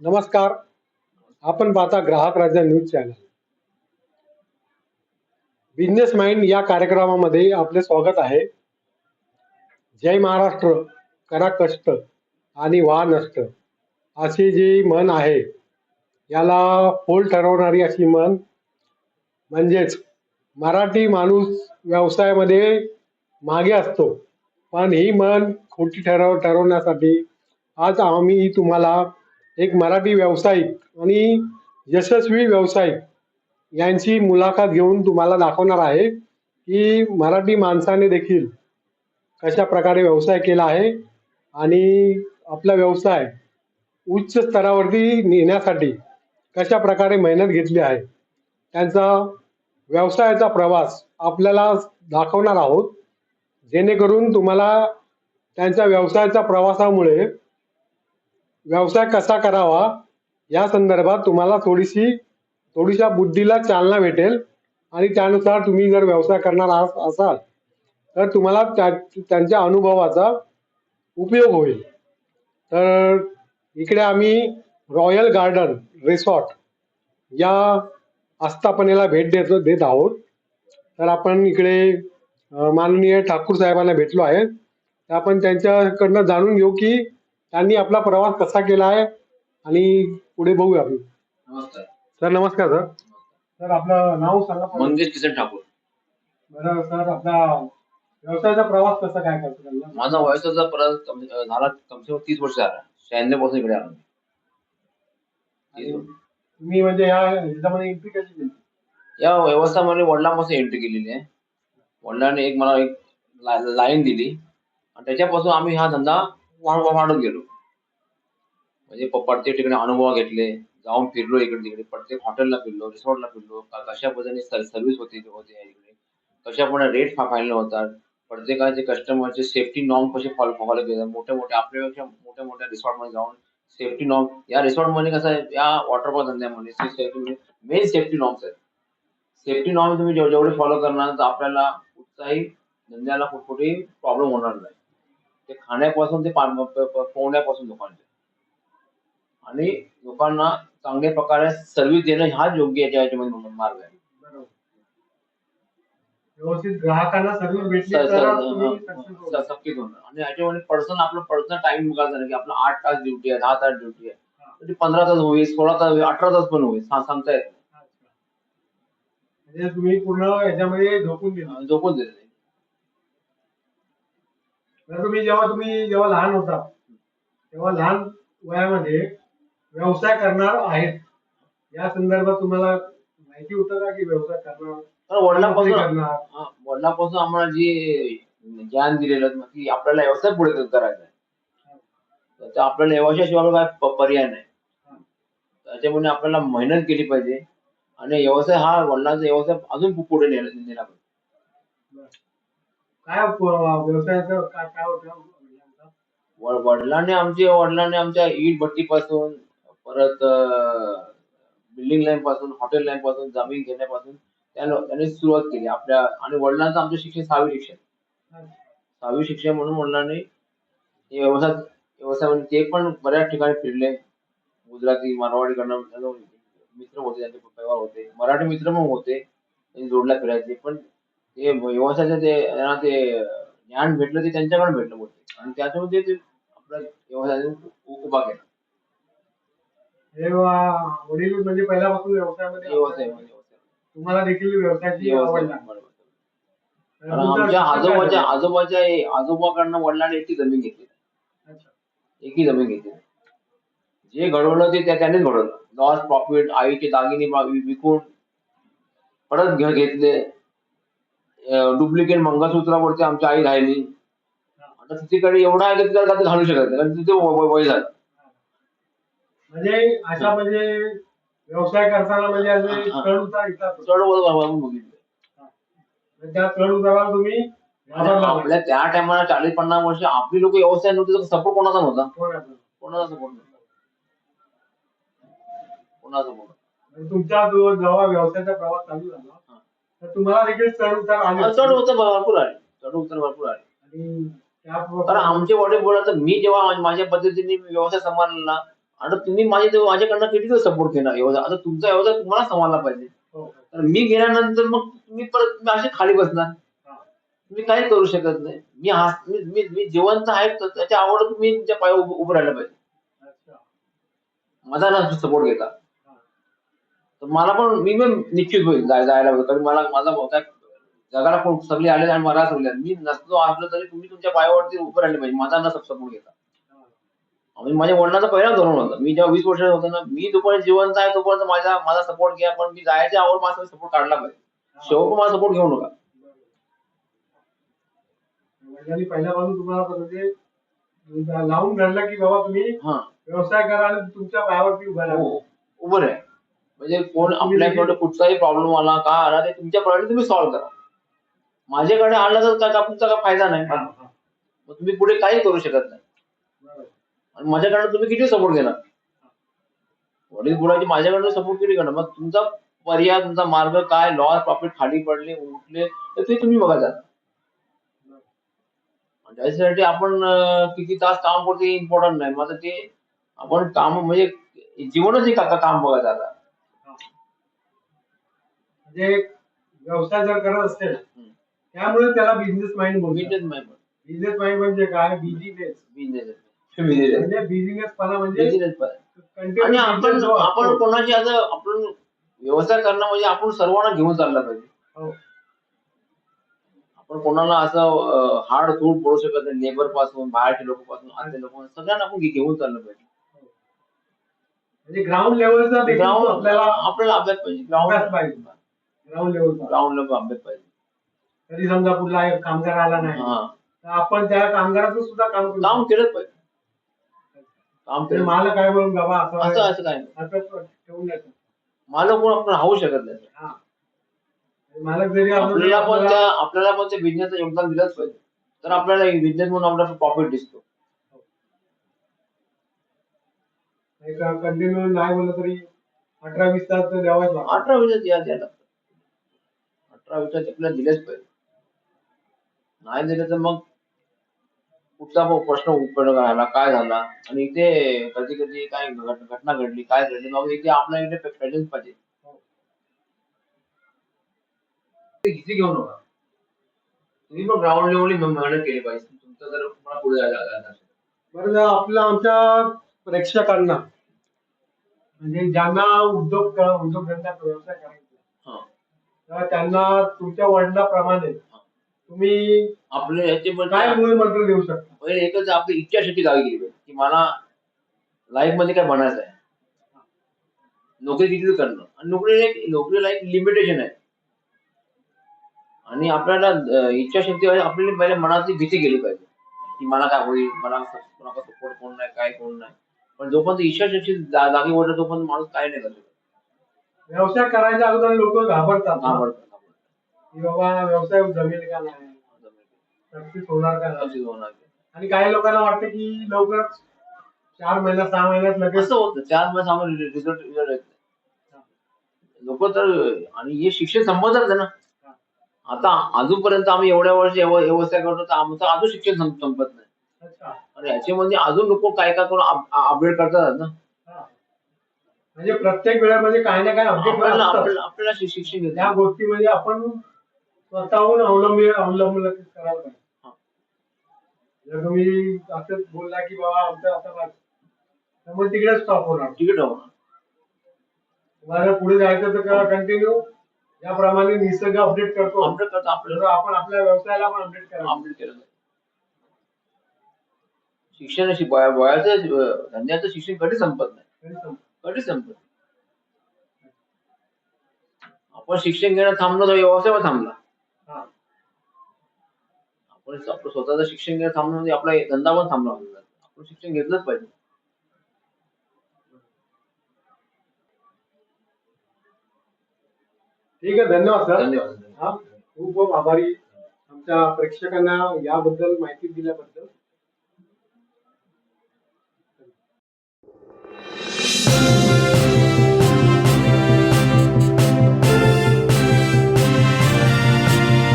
नमस्कार. आपण पाहता Grahak Raja news channel. Business mind या कार्यक्रमामध्ये आपले स्वागत आहे. जय महाराष्ट्र करा कष्ट आणि वा नष्ट. अशी जी म्हण आहे याला फोल ठरवणारी अशी मन म्हणजेच मराठी माणूस व्यवसायामध्ये मागे असतो पण ही मन खोटी ठरव ठरवण्यासाठी आज आम्ही तुम्हाला एक मराठी व्यावसायिक आणि यशस्वी व्यावसायिक यांची मुलाखत घेऊन तुम्हाला दाखवणार आहे की मराठी माणसाने देखील कशा प्रकारे व्यवसाय केला आहे आणि आपला व्यवसाय उच्च स्तरावरती नेण्यासाठी कशा प्रकारे मेहनत घेतली आहे. त्यांचा व्यवसायाचा प्रवास आपल्याला दाखवणार आहोत. जेणेकरून तुम्हाला त्यांच्या व्यवसायाच्या प्रवासामुळे व्यवसाय कसा करावा? या संदर्भात तुम्हाला थोडीशी थोडीशा बुद्धीला चालना भेटेल. आणि त्यानुसार तुम्ही जर व्यवसाय करणार आहात- असाल तर तुम्हाला त्या त्यांच्या अनुभवाचा उपयोग होईल. तर इकडे आम्ही रॉयल गार्डन रिसॉर्ट या आस्थापनेला भेट देत देत आहोत. तर आपण इकडे माननीय ठाकूर साहेबांना भेटलो आहे. तर आपण त्यांच्याकडनं जाणून घेऊ की त्यांनी आपला प्रवास कसा केला आहे आणि पुढे बघूया आपण. नमस्कार. सर नमस्कार सर. सर आपलं नाव सांगा. मंगेश किसन ठाकूर. बरं सर आपला व्यवसायाचा प्रवास कसा काय करतो त्यांना? माझा वयसाचा परत कम- झाला कमसे कम तीस वर्ष झाला. शहाण्णवपासून इकडे आलो मी. आणि तुम्ही म्हणजे या ह्याच्यामध्ये एंट्री कशी केली या व्यवसायामध्ये वडिलांपासून एंट्री केलेली आहे. वडिलांनी एक मला एक लाईन दिली. आणि त्याच्यापासून आम्ही हा धंदा वाढ- वाढत गेलो. म्हणजे प्रत्येक ठिकाणी अनुभव घेतले. जाऊन फिरलो इकडे तिकडे. प्रत्येक हॉटेलला फिरलो रिसॉर्टला फिरलो. कशा पद्धतीने सर्व्हिस होती होती इकडे. कशापणे रेट फायनल होतात. प्रत्येकाचे कस्टमरचे सेफ्टी नॉर्म कसे फॉलो फॉलो केले. मोठ्या मोठ्या आपल्यापेक्षा मोठ्या मोठ्या रिसॉर्टमध्ये जाऊन सेफ्टी नॉर्म या रिसॉर्टमध्ये कसं आहे या वॉटर पार्क धंद्यामध्ये मेन सेफ्टी नॉर्म्स आहेत. सेफ्टी नॉर्म तुम्ही जेवढे फॉलो करणार तर आपल्याला कुठचाही धंद्याला कुठेही प्रॉब्लेम होणार नाही. ते खाण्यापासून ते पोहण्यापासून लोकांचे. आणि लोकांना चांगल्या प्रकारे सर्व्हिस देणं हाच योग्य याच्या याच्यामध्ये मार्ग आहे. व्यवस्थित ग्राहकांना सर्व्हिस भेटली तर हं, हं, होणार. आणि याच्यामध्ये पर्सनल आपलं पर्सनल टाइम बघायचं नाही की आपलं आठ तास ड्युटी आहे दहा तास ड्युटी आहे. ती पंधरा तास होईल सोळा तास होईल अठरा तास पण होईल सांगता येत. म्हणजे तुम्ही पूर्ण याच्यामध्ये झोपून झोपून दिलं तुम्ही जेव्हा तुम्ही जेव्हा लहान होता तेव्हा लहान वयामध्ये व्यवसाय करणार आहेत. या संदर्भात तुम्हाला माहिती होतं का की व्यवसाय करणार वडिलांपासून करणार? वडिलांपासून आम्हाला जे ज्ञान दिलेलं की आपल्याला व्यवसाय पुढे करायचा आहे. तर आपल्याला व्यवसायाशिवाय काय पर्याय नाही. त्याच्यामुळे आपल्याला मेहनत केली पाहिजे. आणि व्यवसाय हा वडिलांचा व्यवसाय अजून पुढे नेला नेला पाहिजे. काय व्यवसायाचं काय काय होतं? व- वडिलांनी आमचे वडिलांनी आमच्या ईट भट्टीपासून परत बिल्डिंग लाईन पासून हॉटेल लाईन पासून जमीन घेण्यापासून त्यानं- त्यांनी सुरुवात केली. आपल्या आणि वडिलांचं आमचं शिक्षण सहावी शिक्षण. सहावी शिक्षण म्हणून वडिलांनी हे व्यवसाय म्हणजे ते पण बऱ्याच ठिकाणी फिरले. गुजराती मारवाडीकडनं मित्र होते त्यांचे परिवार होते मराठी मित्र पण होते त्यांनी जोडला फिरायचे पण ते व्यवसायाचं ते त्यांना ते ज्ञान भेटलं ते त्यांच्याकडे भेटलं होते आणि त्याच्यामध्ये ते आपला व्यवसाय उ- उभा केला हे वा- वडील म्हणजे पहिल्यापासून व्यवसायामध्ये व्यवसाय तुम्हाला देखील व्यवसायाची आवड व्यवसाय लागली. बरोबर. तर कारण तुमचं आमच्या शिक्षण काय आजोबाच्या झालं? आजोबाच्या आजोबाकडनं वडिलांनी एकटी जमीन घेतली अच्छा. एकी जमीन घेतली जे घडवलं ते त्या- त्यानेच घडवलं लॉस प्रॉफिट आईचे दागिने बा- विकून परत घर घेतले डुप्लिकेट मंगळसूत्रावरती आमची आई राहिली. आता तिच्याकडे एवढा आहे की तिला काही घालू शकत नाही कारण तिथे वय वय झालं. म्हणजे अशा म्हणजे व्यवसाय करताना म्हणजे असे. चढ उतार येतात चढ वर वाहून बघितलं. तर त्या चढ उताराला तुम्ही. आपल्या त्या टायमाला चाळीस पन्नास वर्ष आपली लोक व्यवसाय नव्हते सपोर्ट कोणाचा नव्हता? कोणाचं? सपोर्ट नव्हता? कोणाचा सपोर्ट म्हणजे तुमचा जो जेव्हा व्यवसायाचा प्रवास चालू झाला तुम्हाला देखील चढ उतार आले. चढ उतर भरपूर आहे चढ उतर भरपूर आहे आणि कारण आमचे वडील बोलत मी जेव्हा माझ्या पद्धतीने व्यवसाय सांभाळला आता तुम्ही माझे माझ्याकडनं किती दिवस सपोर्ट घेणार एवढा आता तुमचा एवढा तुम्हाला सांभाळला पाहिजे. हो. तर मी गेल्यानंतर मग तुम्ही परत तुम्ही असे खाली बसणार. तुम्ही काही करू शकत नाही. मी हा मी मी जिवंत आहे तर त्याच्या आवड तुम्ही तुमच्या पाय उभं उभं राहिलं पाहिजे. माझा ना सपोर्ट घेता. तर मला पण मी पण निश्चित होईल जाय- जायला होईल कारण मला माझा भाऊ काय जगाला कोण सगळे आले आणि मला सगळे मी नसलो असलो तरी तुम्ही तुमच्या पायावरती उभं राहिले पाहिजे. माझा ना सपोर्ट घेता. म्हणजे माझ्या वडिलांचा पहिला धोरण होतं. मी जेव्हा वीस वर्षाचा होतो ना मी जोपर्यंत जिवंत आहे तोपर्यंत माझा माझा सपोर्ट घ्या पण मी जायच्या आवड माझा सपोर्ट काढला पाहिजे. शेवट माझा सपोर्ट घेऊ नका. वडिलांनी पहिल्यापासून तुम्हाला लावून धरलं की बाबा तुम्ही हा. व्यवसाय करा आणि तुमच्या पायावरती उभा राहा. हो, उभं आहे म्हणजे कोण आपल्याकडे कुठचाही प्रॉब्लेम आला का आला ते तुमच्या प्रॉब्लेम तुम्ही सॉल्व्ह करा. माझ्याकडे आला तर काय तुमचा काय फायदा नाही. मग तुम्ही पुढे काही करू शकत नाही. आणि माझ्याकडनं तुम्ही किती सपोर्ट घेणार? वडील बुडाची माझ्याकडनं सपोर्ट किती करणार मग तुमचा पर्याय तुमचा मार्ग काय? लॉस प्रॉफिट खाली पडले उठले तर ते तुम्ही बघा जात त्याच्यासाठी आपण किती तास काम करतो हे इम्पॉर्टंट नाही. मग ते आपण काम म्हणजे जीवनच एक आता काम बघत आता म्हणजे व्यवसाय जर करत असेल त्यामुळे त्याला बिझनेस माइंड बिझनेस नाही बिझनेस माइंड म्हणजे काय? बिझनेस बिझनेस म्हणजे बिझनेस पणा म्हणजे बिझनेस आणि आपण आपण. कोणाची आता आपण व्यवसाय करणं म्हणजे आपण सर्वांना घेऊन चालला पाहिजे. हो. आपण कोणाला असं हार्ड सूट पडू शकत नाही. लेबरपासून बाहेरच्या लोक पासून आतले लोक सगळ्यांना आपण घेऊन चाललं पाहिजे. म्हणजे ग्राउंड लेवलचा ग्राउंड आपल्याला आपल्याला अभ्यास पाहिजे. ग्राउंड पाहिजे. ग्राउंड ग्राउंड लेवल अभ्यास पाहिजे. कधी समजा कुठला एक कामगार आला नाही हा. तर आपण त्या कामगाराचं सुद्धा काम करू. काम केलंच पाहिजे. काम म्हणजे केलं मला काय बोलून बाबा असं असं असं काय नाही. असं ठेवून द्यायचं मला कोण आपण राहू शकत नाही. हा. मालक जरी तरी आपल्याला पण त्या आपल्याला पण त्या बिझनेसचं योगदान दिलंच पाहिजे. तर आपल्याला बिझनेस म्हणून आपल्याला प्रॉफिट दिसतो. कंटिन्यू नाही बोललं तरी अठरा वीस तास तर द्यावाच लागतो. अठरा विषयात या द्यायला अठरा आपल्याला दिलेच पाहिजे. नाही दिले तर मग कुठचा प्रश्न उत्पन्न झाला काय झाला? आणि इथे कधी कधी काय घटना घडली काय घडली मग इथे आपल्या इथे प्रेझेन्स पाहिजे. ते किती घेऊ नका तुम्ही पण ग्राउंड लेवल मेहनत केली पाहिजे. तुमचं जर तुम्हाला पुढे जायला जायचं बरं आपल्या आमच्या प्रेक्षकांना म्हणजे ज्यांना उद्योग उद्योग धंदा व्यवसाय करायचा त्यांना तुमच्या वडिलाप्रमाणे तुम्ही आपले याचे पण काय मूळ मंत्र देऊ शकता? पहिले एकच आपली इच्छाशक्ती जागी केली पाहिजे की मला लाईफमध्ये काय बनायचं आहे नोकरी किती करणं. आणि नोकरीला एक नोकरीला एक लिमिटेशन आहे. आणि आपल्याला इच्छाशक्ती आहे, आपल्याला पहिले मनातली भीती गेली पाहिजे की मला काय होईल? मला सपोर्ट कोण नाही काय कोण नाही. पण जोपर्यंत इच्छाशक्ती जागी होतं तोपर्यंत माणूस काय नाही करतो. व्यवसाय करायच्या अगोदर लोक घाबरतात ना. घाबरतो, घाबरतो. की बाबा व्यवसाय जमेल का नाही सक्सेस होणार का नाही होणार. आणि काही लोकांना वाटतं की लवकरच चार महिन्यात सहा महिन्यात लगेच कसं होतं चार महिने सामान रिझल्ट रिझल्ट येत लोक तर आणि हे शिक्षण संपतच आहे ना आता अजूनपर्यंत आम्ही एवढ्या वर्ष व्यव- व्यवसाय करतो तर आमचं अजून शिक्षण संप- संपत नाही अच्छा आणि याच्यामध्ये अजून लोक काय काय करून अपडेट करतात ना. म्हणजे प्रत्येक वेळेमध्ये काही ना काही अपडेट आपल्याला आपल्याला आपल्याला शिक्षण घेत. त्या गोष्टी म्हणजे आपण स्वतःहून अवलंबी अवलंबून करायला पाहिजे. जर तुम्ही असंच बोलला की बाबा आमचं आता बस तर मग तिकडे स्टॉप होणार. होणार तुम्हाला पुढे जायचं तर कंटिन्यू ज्याप्रमाणे निसर्ग अपडेट करतो. अपडेट करतो आपल्याला आपण आपल्या व्यवसायाला पण अपडेट करायला अपडेट केलं. पाहिजे. शिक्षण शि- वया- वयाचं धंद्याचं शिक्षण कधी संपत नाही. कधी नाही. आपण शिक्षण घेणं थांबलो तर व्यवसाय थांबला. हा. आपण आपलं स्वतःचं शिक्षण घेणं थांबलं म्हणजे आपला धंदा पण थांबला आपण शिक्षण घेतलंच पाहिजे. ठीक आहे धन्यवाद सर. धन्यवाद. हा खूप खूप आभारी. आमच्या प्रेक्षकांना याबद्दल माहिती दिल्याबद्दल. Peace.